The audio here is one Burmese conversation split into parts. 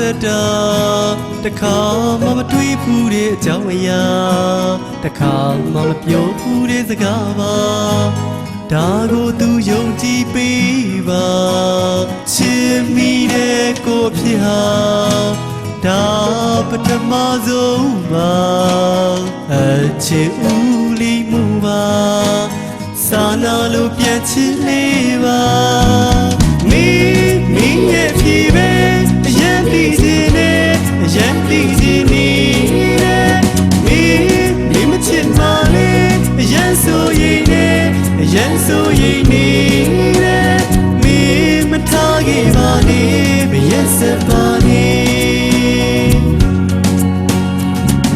သက်တာတခါမှမတွေးဘူးတဲ့အကြောင်းအရာတခါမှမပြောဘူးတဲ့စကားပါဒါကိုသူယုံကြည်ပေးပါချစ်မိတဲ့ကိုဖြစ်ဟာဒါပထမဆုံးပါအချစ်ဦးလီမှုပါစာနာလို့ပြန်ချစ်လေးပါ ရင်ဆိုရင်နဲ့အရင်ဆိုရင်နေတဲ့မင်းမထားခဲ့ပါနဲ့မရက်စက်ပါနဲ့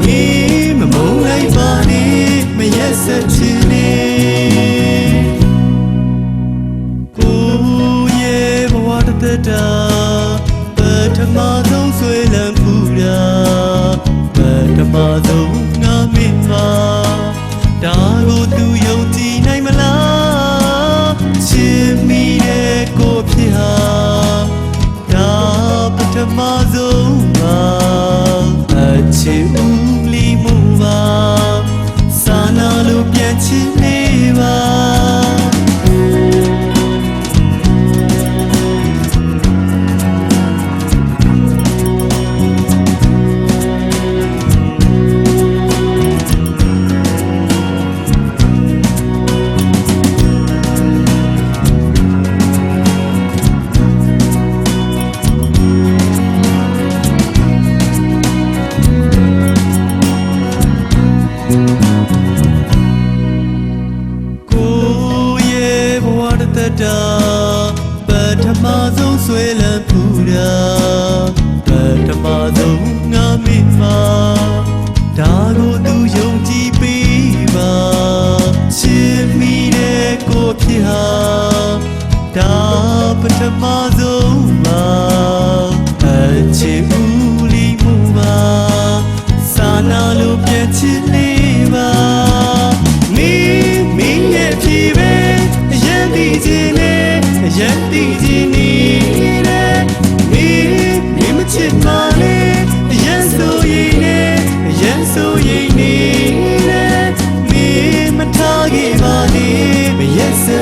မင်းမမုန်းလိုက်ပါနဲ့မရက်ဆက်ချင်နဲ့ကိုရဲ့ဘဝတစ်သက်တာပထမဆုံးဆွေလန်းဖူတာပထမဆုံးငါမင်းပါ တစ်သက်တာပထမဆုံးဆွေလန်းဖူတာပထမဆုံးငါမိမဒါကိုသူယုံကြည်ပေးပါချစ်မိတဲ့ကိုဖြစ်ဟာဒါပထမဆုံးပါအချစ်